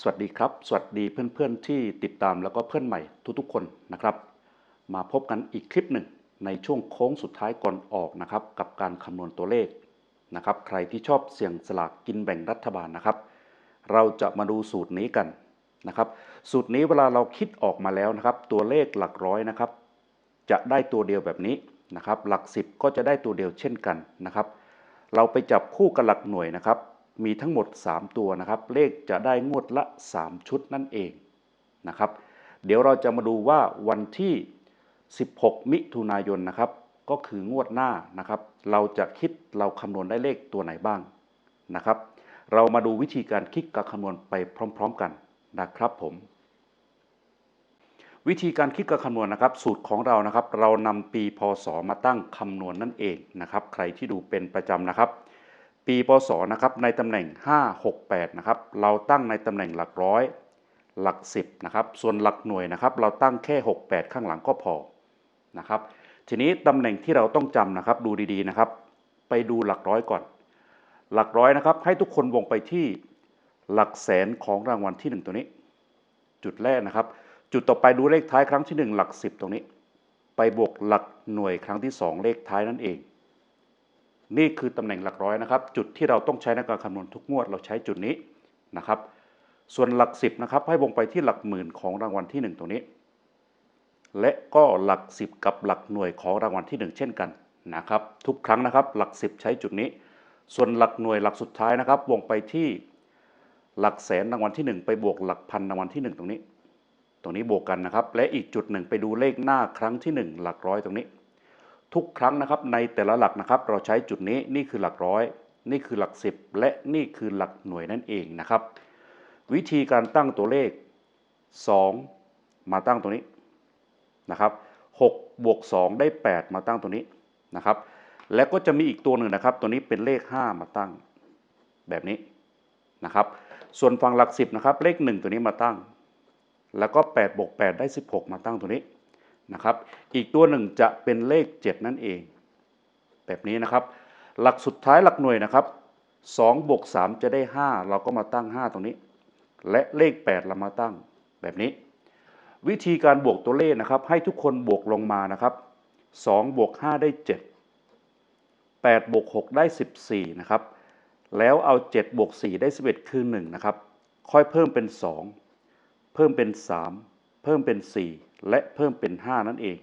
สวัสดีครับ สวัสดีเพื่อนๆที่ติดตามแล้วก็เพื่อนใหม่ทุกๆคนนะครับ มาพบกันอีกคลิปหนึ่งในช่วงโค้งสุดท้ายก่อนออกนะครับ กับการคำนวณตัวเลขนะครับ ใครที่ชอบเสี่ยงสลากกินแบ่งรัฐบาลนะครับ เราจะมาดูสูตรนี้กันนะครับ สูตรนี้เวลาเราคิดออกมาแล้วนะครับ ตัวเลขหลักร้อยนะครับ จะได้ตัวเดียวแบบนี้นะครับ หลักสิบก็จะได้ตัวเดียวเช่นกันนะครับ เราไปจับคู่กับหลักหน่วยนะครับ มีทั้งหมด 3 ตัวนะครับ เลขจะได้งวดละ 3 ชุดนั่นเองนะครับ เดี๋ยวเราจะมาดูว่าวันที่ 16 มิถุนายนนะครับ ก็คืองวดหน้านะครับ เราจะคิดเราคำนวณได้เลขตัวไหนบ้างนะครับ เรามาดูวิธีการคิดกับคำนวณไปพร้อม ๆกันนะครับผมวิธีการคิดกับคำนวณนะครับ สูตรของเรานะครับ เรานำปีพศมาตั้งคำนวณนั่นเองนะครับ ใครที่ดูเป็นประจำนะครับ ปีพศนะครับในตำแหน่ง 5 6 8นะครับเราตั้งในตำแหน่งหลักร้อยหลัก 10นะครับส่วนหลักหน่วยนะครับเราตั้งแค่ 6 8 ข้างหลังก็พอนะครับทีนี้ตำแหน่งที่เราต้องจำนะครับดูดีๆนะครับ ไปดูหลักร้อยก่อน หลักร้อยนะครับให้ทุกคนวงไปที่หลักแสนของรางวัลที่ 1 ตัวนี้ จุดแรกนะครับ จุดต่อไปดูเลขท้ายครั้งที่ 1 หลัก 10 ตรงนี้ ไปบวกหลักหน่วยครั้งที่ 2 เลขท้ายนั่นเอง นี่คือตำแหน่งหลักร้อยนะครับ จุดที่เราต้องใช้ในการคำนวณทุกงวดเราใช้จุดนี้นะครับ ส่วนหลัก 10นะครับให้วงไปที่หลักหมื่นของรางวัลที่ 1 ตรงนี้ และก็หลัก 10 กับหลักหน่วยของรางวัลที่ 1 เช่นกันนะครับ ทุกครั้งนะครับหลัก 10 ใช้จุดนี้ ส่วนหลักหน่วยหลักสุดท้ายนะครับ วงไปที่หลักแสนรางวัลที่ 1 ไปบวกหลักพันรางวัลที่ 1 ตรงนี้ ตรงนี้บวกกันนะครับ และอีกจุดหนึ่งไปดูเลขหน้าครั้งที่ 1 หลักร้อยตรงนี้ ทุกครั้งนะครับในแต่ละหลักนะครับ เราใช้จุดนี้นี่คือหลักร้อย นี่คือหลักสิบและนี่คือหลักหน่วยนั่นเองนะครับ วิธีการตั้งตัวเลข 2 มาตั้งตรงนี้นะครับ6บวก2ได้ 8 มาตั้งตรงนี้นะครับ แล้วก็จะมีอีกตัวหนึ่งนะครับ ตัวนี้เป็นเลข 5 มาตั้งแบบนี้นะครับ ส่วนฝั่งหลัก 10นะครับเลข 1 ตัวนี้มาตั้ง แล้วก็8บวก8ได้ 16 มาตั้งตัวนี้ นะครับ อีกตัวหนึ่งจะเป็นเลข 7 นั่นเอง แบบนี้นะครับ หลักสุดท้ายหลักหน่วยนะครับ2บวก3จะได้ 5 เราก็มาตั้ง 5 ตรงนี้ และเลข 8 เรามาตั้งแบบนี้ วิธีการบวกตัวเลขนะครับ ให้ทุกคนบวกลงมานะครับ2บวก5ได้ 7 8บวก6ได้ 14 นะครับ แล้วเอา 7บวก4ได้ 11 คือ 1 นะครับ ค่อยเพิ่มเป็น 2 เพิ่มเป็น 3 เพิ่มเป็น 4 และเพิ่มเป็น 5 นั่นเอง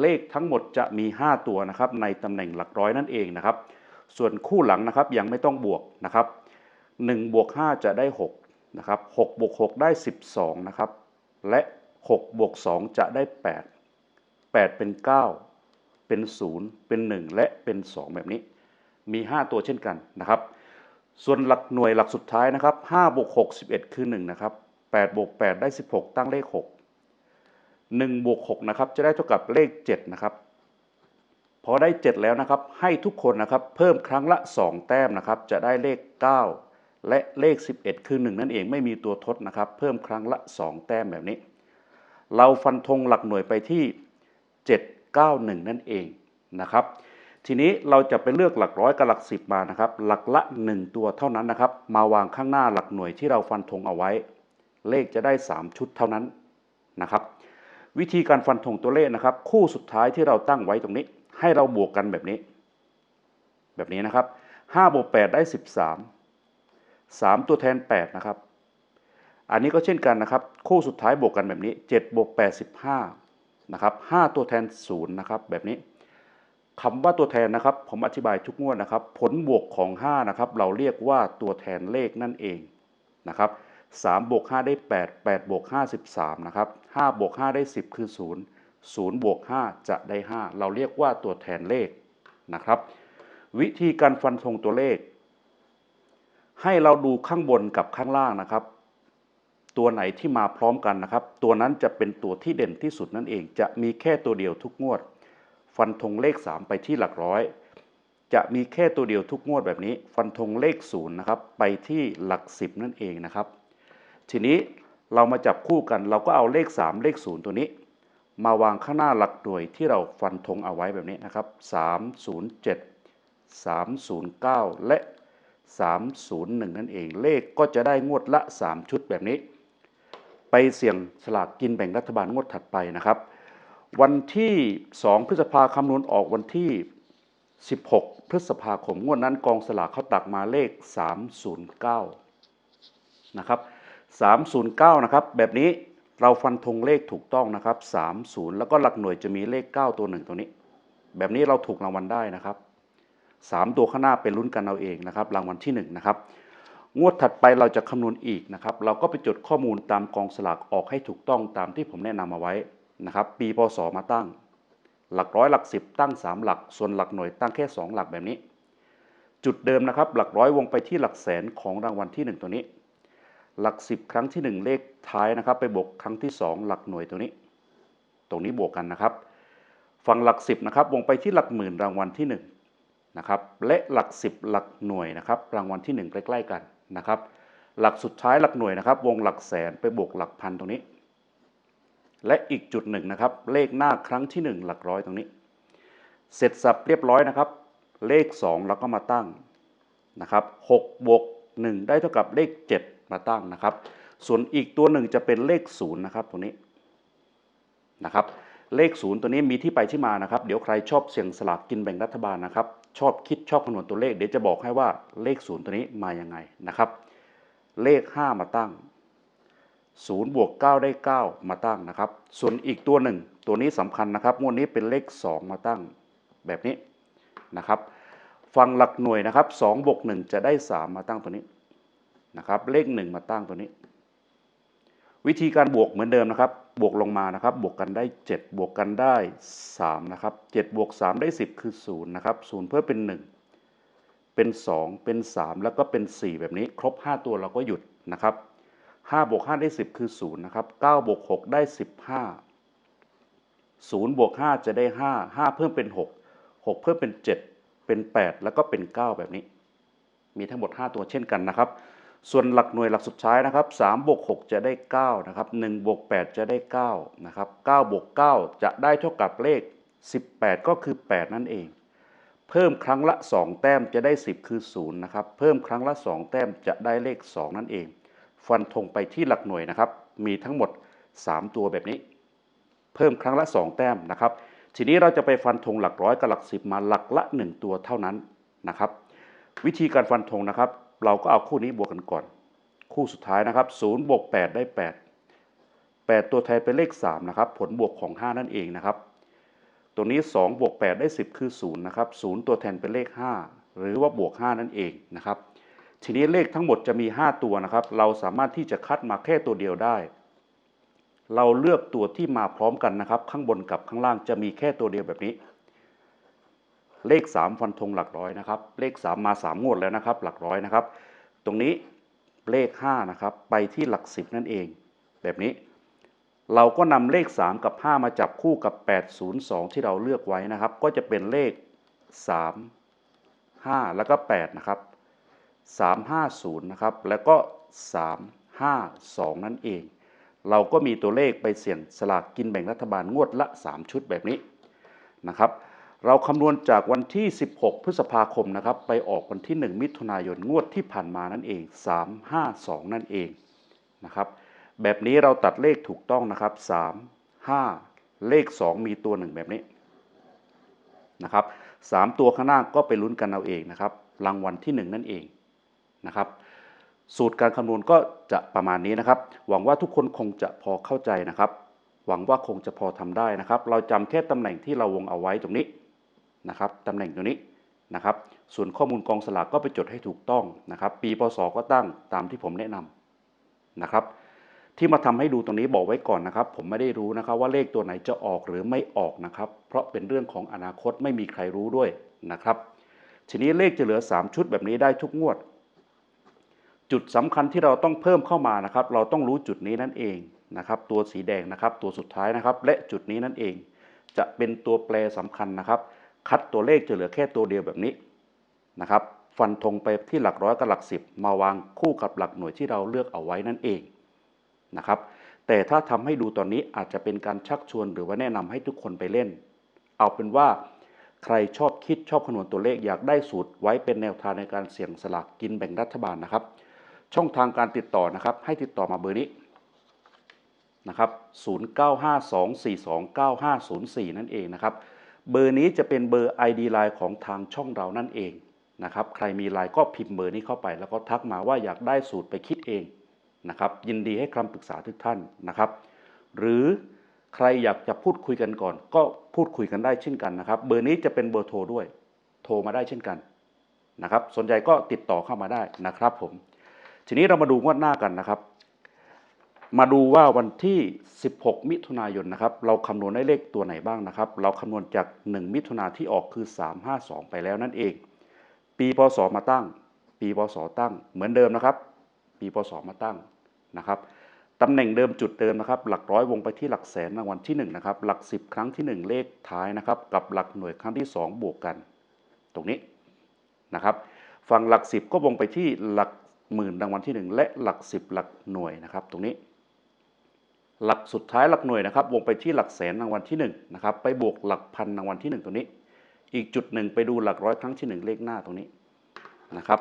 เลขทั้งหมดจะมี 5 ตัวนะครับในตำแหน่งหลักร้อยนั่นเองนะครับ ส่วนคู่หลังนะครับยังไม่ต้องบวกนะครับ1บวก5จะได้6นะครับ6บวก6ได้ 12นะครับและ6บวก2จะได้ 8 8 เป็น 9 เป็น 0 เป็น 1 และเป็น 2 แบบนี้ มี 5 ตัวเช่นกันนะครับ ส่วนหลักหน่วยหลักสุดท้ายนะครับ5บวก6 11 คือ 1 นะครับ8บวก8ได้ 16 ตั้งเลข 6 1บวก6นะครับจะได้เท่ากับเลข7นะครับพอได้ 7 แล้วนะครับ ให้ทุกคนนะครับเพิ่มครั้งละ 2 แต้มนะครับ จะได้เลข 9 และเลข 11 คือ 1 นั่นเองไม่มีตัวทดนะครับ เพิ่มครั้งละ 2 แต้มแบบนี้ เราฟันธงหลักหน่วยไปที่ 791 นั่นเองนะครับ ทีนี้เราจะไปเลือกหลักร้อยกับหลักสิบมานะครับ หลักละ 1 ตัวเท่านั้นนะครับ มาวางข้างหน้าหลักหน่วยที่เราฟันธงเอาไว้ เลขจะได้ 3 ชุดเท่านั้นนะครับ วิธีการฟันธงตัวเลขนะครับ คู่สุดท้ายที่เราตั้งไว้ตรงนี้ ให้เราบวกกันแบบนี้ แบบนี้นะครับ5บวก8ได้ 13 3 ตัวแทน 8 นะครับ อันนี้ก็เช่นกันนะครับ คู่สุดท้ายบวกกันแบบนี้7บวก8 15นะครับ5ตัวแทน 0 นะครับ แบบนี้คำว่าตัวแทนนะครับ ผมอธิบายทุกงวดนะครับ ผลบวกของ 5 นะครับ เราเรียกว่าตัวแทนเลขนั่นเองนะครับ 3บวก5ได้ 8 8บวก5 13นะครับ5บวก5ได้ 10 คือ 0 0บวก5จะได้ 5 เราเรียกว่าตัวแทนเลขนะครับ วิธีการฟันธงตัวเลข ให้เราดูข้างบนกับข้างล่างนะครับ ตัวไหนที่มาพร้อมกันนะครับ ตัวนั้นจะเป็นตัวที่เด่นที่สุดนั่นเอง จะมีแค่ตัวเดียวทุกงวด ฟันธงเลข 3 ไปที่หลักร้อย จะมีแค่ตัวเดียวทุกงวดแบบนี้ ฟันธงเลข0นะครับไปที่หลัก 10 นั่นเองนะครับ ทีนี้เรามาจับคู่กัน เราก็เอาเลข 3 เลข 0 ตัวนี้ มาวางข้างหน้าหลักหน่วยที่เราฟันธงเอาไว้แบบนี้นะครับ 307 309 และ 301 นั่นเอง เลขก็จะได้งวดละ 3 ชุดแบบนี้ ไปเสี่ยงสลากกินแบ่งรัฐบาลงวดถัดไปนะครับ วันที่ 2 พฤษภาคำนวณออกวันที่ 16 พฤษภาคมงวดนั้นกองสลากเขาตักมาเลข 309 นะครับ 309 นะครับ แบบนี้เราฟันธงเลขถูกต้องนะครับ 30 แล้วก็หลักหน่วยจะมีเลข 9 ตัวหนึ่งตัวนี้ แบบนี้เราถูกรางวัลได้นะครับ 3 ตัวข้างหน้าเป็นลุ้นกันเอาเองนะครับ รางวัลที่ 1 นะครับ งวดถัดไปเราจะคำนวณอีกนะครับ เราก็ไปจดข้อมูลตามกองสลากออกให้ถูกต้องตามที่ผมแนะนำเอาไว้นะครับ ปีพศมาตั้ง หลักร้อยหลักสิบตั้ง 3 หลัก ส่วนหลักหน่วยตั้งแค่ 2 หลักแบบนี้ จุดเดิมนะครับ หลักร้อยวงไปที่หลักแสนของรางวัลที่ 1 ตัวนี้ หลัก 10 ครั้งที่ 1 เลขท้ายนะครับ ไปบวกครั้งที่ 2 หลักหน่วยตัวนี้ ตรงนี้บวกกันนะครับ ฝั่งหลัก 10นะครับวงไปที่หลักหมื่นรางวัลที่1นะครับและหลัก 10 หลักหน่วยนะครับ รางวัลที่ 1 ใกล้ๆกันนะครับ หลักสุดท้ายหลักหน่วยนะครับ วงหลักแสนไปบวกหลักพันตรงนี้ และอีกจุดหนึ่งนะครับ เลขหน้าครั้งที่ 1 หลักร้อยตรงนี้ เสร็จสับเรียบร้อยนะครับ เลข2เราก็มาตั้งนะครับ6บวก1ได้เท่ากับเลข 7 มาตั้งนะครับ ส่วนอีกตัวหนึ่งจะเป็นเลข0นย์นะครับตรงนี้นะครับ เลข0ตัวนี้มีที่ไปที่มานะครับ เดี๋ยวใครชอบเสี่ยงสลากกินแบ่งรัฐบาลนะครับ ชอบคิดชอบคำนวณตัวเลขเดี๋ยวจะบอกให้ว่าเลข0ตัวนี้มายังไงนะครับ เลข 5 มาตั้ง0บวก9ได้ 9 มาตั้งนะครับ ส่วนอีกตัวหนึ่ง ตัวนี้สำคัญนะครับงวดนี้เป็นเลข 2 มาตั้งแบบนี้นะครับฟังหลักหน่วยนะครับ2บวก1จะได้ 3 มาตั้งตัวนี้ นะครับ เลข 1 มาตั้งตัวนี้ วิธีการบวกเหมือนเดิมนะครับ บวกลงมานะครับ บวกกันได้ 7 บวกกันได้ 3 นะครับ 7 บวก 3 ได้ 10 คือ 0 นะครับ 0 เพิ่มเป็น 1 เป็น 2 เป็น 3 แล้วก็เป็น 4 แบบนี้ ครบ 5 ตัวเราก็หยุดนะครับ5บวก5ได้ 10 คือ 0 นะครับ9บวก6ได้ 15 0บวก5จะได้ 5 5 เพิ่มเป็น 6 6 เพิ่มเป็น 7 เป็น 8 แล้วก็เป็น 9 แบบนี้ มีทั้งหมด 5 ตัวเช่นกันนะครับ ส่วนหลักหน่วยหลักสุดท้ายนะครับ3บวก6จะได้9นะครับ1บวก8จะได้9นะครับ9บวก9จะได้เท่ากับเลข 18 ก็คือ 8 นั่นเอง เพิ่มครั้งละ 2 แต้มจะได้ 10 คือ0นะครับเพิ่มครั้งละ 2 แต้มจะได้เลข 2 นั่นเอง ฟันธงไปที่หลักหน่วยนะครับ มีทั้งหมด 3 ตัวแบบนี้ เพิ่มครั้งละ 2 แต้มนะครับ ทีนี้เราจะไปฟันธงหลักร้อยกับหลักสิบมาหลักละ 1 ตัวเท่านั้นนะครับ วิธีการฟันธงนะครับ เราก็เอาคู่นี้บวกกันก่อน คู่สุดท้ายนะครับ0บวก8ได้ 8 8 ตัวแทนเป็นเลข3นะครับผลบวกของ 5 นั่นเองนะครับ ตัวนี้2บวก8ได้ 10 คือ0นะครับ0ตัวแทนเป็นเลข 5 หรือว่าบวก 5 นั่นเองนะครับ ทีนี้เลขทั้งหมดจะมี 5 ตัวนะครับ เราสามารถที่จะคัดมาแค่ตัวเดียวได้ เราเลือกตัวที่มาพร้อมกันนะครับ ข้างบนกับข้างล่างจะมีแค่ตัวเดียวแบบนี้ เลข 3 ฟันธงหลักร้อยนะครับ เลข 3 มา 3 งวดแล้วนะครับ หลักร้อยนะครับ ตรงนี้เลข 5 นะครับ ไปที่หลัก 10 นั่นเอง แบบนี้ เราก็นำเลข 3 กับ 5 มาจับคู่กับ 802 ที่เราเลือกไว้นะครับ ก็จะเป็นเลข 3 5 แล้วก็ 8 นะครับ 350 นะครับ แล้วก็ 352 นั่นเอง เราก็มีตัวเลขไปเสี่ยงสลากกินแบ่งรัฐบาลงวดละ 3 ชุดแบบนี้นะครับ เราคำนวณจากวันที่ 16 พฤษภาคมนะครับ ไปออกวันที่ 1 มิถุนายนงวดที่ผ่านมานั่นเอง 352 นั่นเองนะครับ แบบนี้เราตัดเลขถูกต้องนะครับ 3 5 เลข 2 มีตัวหนึ่งแบบนี้นะครับ3ตัวข้างหน้าก็ไปลุ้นกันเอาเองนะครับ รางวัลที่ 1 นั่นเองนะครับ สูตรการคำนวณก็จะประมาณนี้นะครับ หวังว่าทุกคนคงจะพอเข้าใจนะครับหวังว่าคงจะพอทำได้นะครับ เราจำแค่ตำแหน่งที่เราวงเอาไว้ตรงนี้ นะครับตำแหน่งตรงนี้นะครับ ส่วนข้อมูลกองสลากก็ไปจดให้ถูกต้องนะครับ ปีพศก็ตั้งตามที่ผมแนะนำนะครับ ที่มาทำให้ดูตรงนี้บอกไว้ก่อนนะครับ ผมไม่ได้รู้นะครับว่าเลขตัวไหนจะออกหรือไม่ออกนะครับ เพราะเป็นเรื่องของอนาคตไม่มีใครรู้ด้วยนะครับ ทีนี้เลขจะเหลือ 3 ชุดแบบนี้ได้ทุกงวด จุดสำคัญที่เราต้องเพิ่มเข้ามานะครับ เราต้องรู้จุดนี้นั่นเองนะครับ ตัวสีแดงนะครับ ตัวสุดท้ายนะครับ และจุดนี้นั่นเอง จะเป็นตัวแปรสำคัญนะครับ คัดตัวเลขจะเหลือแค่ตัวเดียวแบบนี้นะครับฟันธงไปที่หลักร้อยกับหลักสิบมาวางคู่กับหลักหน่วยที่เราเลือกเอาไว้นั่นเองนะครับแต่ถ้าทำให้ดูตอนนี้อาจจะเป็นการชักชวนหรือว่าแนะนำให้ทุกคนไปเล่น เอาเป็นว่า ใครชอบคิดชอบคำนวณตัวเลขอยากได้สูตรไว้เป็นแนวทางในการเสี่ยงสลากกินแบ่งรัฐบาลนะครับ ช่องทางการติดต่อนะครับ ให้ติดต่อมาเบอร์นี้นะครับ0952429504 นั่นเองนะครับ เบอร์นี้จะเป็นเบอร์ ID Line ของทางช่องเรานั่นเองนะครับ ใครมีไลน์ก็พิมพ์เบอร์นี้เข้าไป แล้วก็ทักมาว่าอยากได้สูตรไปคิดเองนะครับ ยินดีให้คำปรึกษาทุกท่านนะครับ หรือใครอยากจะพูดคุยกันก่อน ก็พูดคุยกันได้เช่นกันนะครับ เบอร์นี้จะเป็นเบอร์โทรด้วย โทรมาได้เช่นกันนะครับ สนใจก็ติดต่อเข้ามาได้นะครับผม ทีนี้เรามาดูงวดหน้ากันนะครับ มาดูว่าวันที่ 16 มิถุนายนนะครับเราคำนวณได้เลขตัวไหนบ้างนะครับ เราคำนวณจาก 1 มิถุนาที่ออกคือ 352 ไปแล้วนั่นเอง ปีพศมาตั้ง ปีพศตั้งเหมือนเดิมนะครับ ปีพศมาตั้งนะครับตำแหน่งเดิมจุดเดิมนะครับ หลักร้อยวงไปที่หลักแสนรางวัลที่1นะครับหลัก 10 ครั้งที่ 1 เลขท้ายนะครับ กับหลักหน่วยครั้งที่ 2 บวกกัน ตรงนี้นะครับฝั่งหลัก 10 ก็วงไปที่หลักหมื่นรางวัลที่ 1 และหลัก 10 หลักหน่วยนะครับ ตรงนี้ หลักสุดท้ายหลักหน่วยนะครับ วงไปที่หลักแสนรางวัลที่1นะครับไปบวกหลักพันรางวัลที่ 1 ตรงนี้ อีกจุดหนึ่งไปดูหลักร้อยครั้งที่ 1 เลขหน้าตรงนี้นะครับ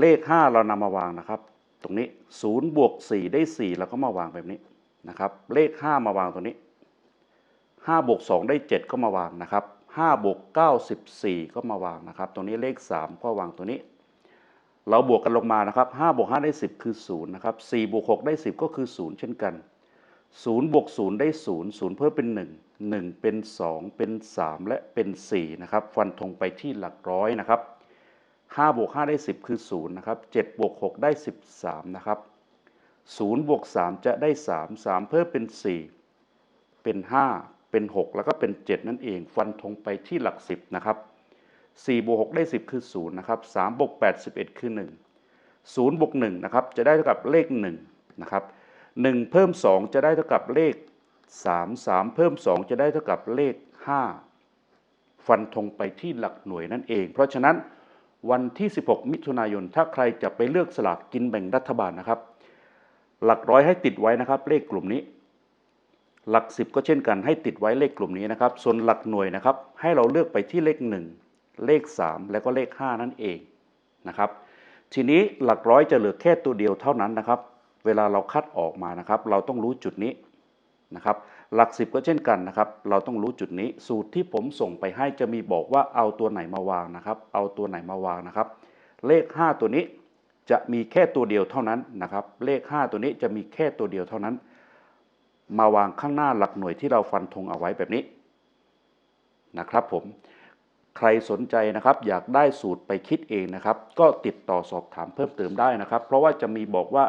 เลข 5 เรานำมาวางนะครับ ตรงนี้0บวก4ได้ 4 แล้วก็มาวางแบบนี้นะครับ เลข 5 มาวางตรงนี้5บวก2ได้ 7 ก็มาวางนะครับ5บวก9 14 ก็มาวางนะครับ ตรงนี้เลข 3 ก็วางตัวนี้ เราบวกกันลงมานะครับ5บวก5ได้ 10 คือ0นะครับ4บวก6ได้ 10 ก็คือ 0 เช่นกัน 0บวก0ได้ 0 0 เพิ่มเป็น 1 1 เป็น 2 เป็น 3 และเป็น4นะครับฟันธงไปที่หลักร้อยนะครับ5บวก5ได้ 10 คือ0นะครับ7บวก6ได้ 13นะครับ0บวก3จะได้ 3 3 เพิ่มเป็น 4 เป็น 5 เป็น 6 แล้วก็เป็น 7 นั่นเอง ฟันธงไปที่หลัก 10นะครับ4บวก6ได้ 10 คือ0นะครับ3บวก8 11 คือ 1 0บวก1นะครับจะได้เท่ากับเลข1นะครับ 1 เพิ่ม 2 จะได้เท่ากับเลข 3 3 เพิ่ม 2 จะได้เท่ากับเลข 5 ฟันธงไปที่หลักหน่วยนั่นเอง เพราะฉะนั้นวันที่ 16 มิถุนายน ถ้าใครจะไปเลือกสลากกินแบ่งรัฐบาลนะครับ หลักร้อยให้ติดไว้นะครับ เลขกลุ่มนี้ หลัก 10 ก็เช่นกันให้ติดไว้เลขกลุ่มนี้นะครับ ส่วนหลักหน่วยนะครับ ให้เราเลือกไปที่เลข 1 เลข 3 แล้วก็เลข 5 นั่นเองนะครับ ทีนี้หลักร้อยจะเหลือแค่ตัวเดียวเท่านั้นนะครับ เวลาเราคัดออกมานะครับ เราต้องรู้จุดนี้นะครับ หลักสิบก็เช่นกันนะครับ เราต้องรู้จุดนี้ สูตรที่ผมส่งไปให้จะมีบอกว่าเอาตัวไหนมาวางนะครับ เอาตัวไหนมาวางนะครับ เลข 5 ตัวนี้จะมีแค่ตัวเดียวเท่านั้นนะครับ เลข 5 ตัวนี้จะมีแค่ตัวเดียวเท่านั้น มาวางข้างหน้าหลักหน่วยที่เราฟันธงเอาไว้แบบนี้นะครับผมใครสนใจนะครับอยากได้สูตรไปคิดเองนะครับ ก็ติดต่อสอบถามเพิ่มเติมได้นะครับ เพราะว่าจะมีบอกว่า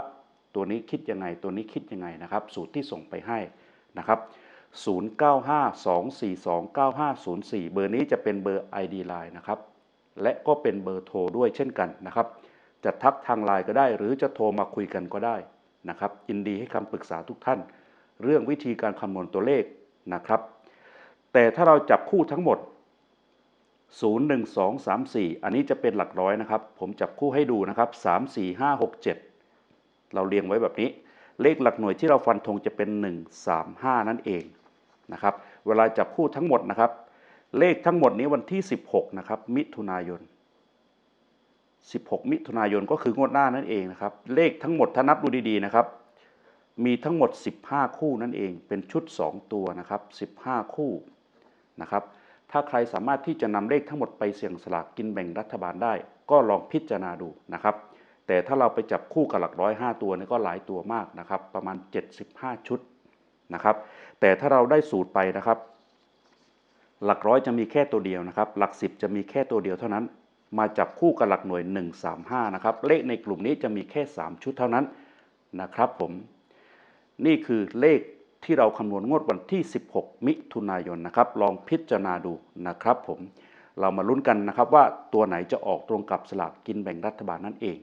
ตัวนี้คิดยังไง ตัวนี้คิดยังไงนะครับ สูตรที่ส่งไปให้นะครับ 0952429504 เบอร์นี้จะเป็นเบอร์ ID Line นะครับ และก็เป็นเบอร์โทรด้วยเช่นกันนะครับ จะทักทางไลน์ก็ได้ หรือจะโทรมาคุยกันก็ได้นะครับยินดีให้คำปรึกษาทุกท่าน เรื่องวิธีการคำนวณตัวเลขนะครับ แต่ถ้าเราจับคู่ทั้งหมด 0 1 2 3 4 อันนี้จะเป็นหลักร้อยนะครับ ผมจับคู่ให้ดูนะครับ 3 4 5 6 7 เราเรียงไว้แบบนี้ เลขหลักหน่วยที่เราฟันธงจะเป็น 1 3 5 นั่นเองนะครับเวลาจับคู่ทั้งหมดนะครับ เลขทั้งหมดนี้วันที่ 16นะครับมิถุนายน 16 มิถุนายนก็คืองวดหน้านั่นเองนะครับเลขทั้งหมดถ้านับดูดีๆนะครับ มีทั้งหมด 15 คู่นั่นเองเป็นชุด 2 ตัวนะครับ 15 คู่นะครับถ้าใครสามารถที่จะนำเลขทั้งหมดไปเสี่ยงสลากกินแบ่งรัฐบาลได้ ก็ลองพิจารณาดูนะครับ แต่ถ้าเราไปจับคู่กับหลักร้อย5ตัวนี่ก็หลายตัวมากนะครับ ประมาณ 75 ชุดนะครับ แต่ถ้าเราได้สูตรไปนะครับ หลักร้อยจะมีแค่ตัวเดียวนะครับ หลัก 10 จะมีแค่ตัวเดียวเท่านั้น มาจับคู่กับหลักหน่วย 135 นะครับ เลขในกลุ่มนี้จะมีแค่ 3 ชุดเท่านั้นนะครับผม นี่คือเลขที่เราคำนวณงวดวันที่ 16 มิถุนายนนะครับ ลองพิจารณาดูนะครับผม เรามาลุ้นกันนะครับว่าตัวไหนจะออกตรงกับสลากกินแบ่งรัฐบาลนั่นเอง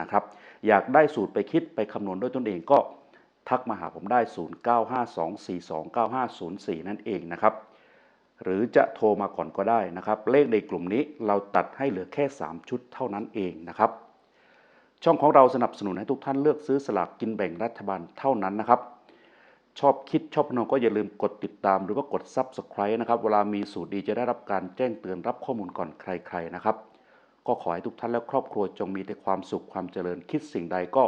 นะครับ อยากได้สูตรไปคิดไปคำนวณด้วยตนเองก็ทักมาหาผมได้ 0952429504 นั่นเองนะครับ หรือจะโทรมาก่อนก็ได้นะครับ เลขในกลุ่มนี้เราตัดให้เหลือแค่ 3 ชุดเท่านั้นเองนะครับ ช่องของเราสนับสนุนให้ทุกท่านเลือกซื้อสลากกินแบ่งรัฐบาลเท่านั้นนะครับ ชอบคิดชอบพนมก็อย่าลืมกดติดตามหรือว่ากด Subscribe นะครับ เวลามีสูตรดีจะได้รับการแจ้งเตือนรับข้อมูลก่อนใคร ๆ นะครับ ก็ขอให้ทุกท่านและครอบครัวจงมีแต่ความสุขความเจริญคิดสิ่งใดก็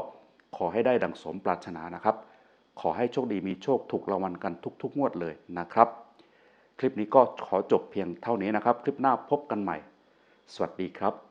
ขอให้ได้ดังสมปรารถนานะครับ ขอให้โชคดีมีโชคถูกรางวัลกันทุก ๆ งวดเลยนะครับ คลิปนี้ก็ขอจบเพียงเท่านี้นะครับ คลิปหน้าพบกันใหม่ สวัสดีครับ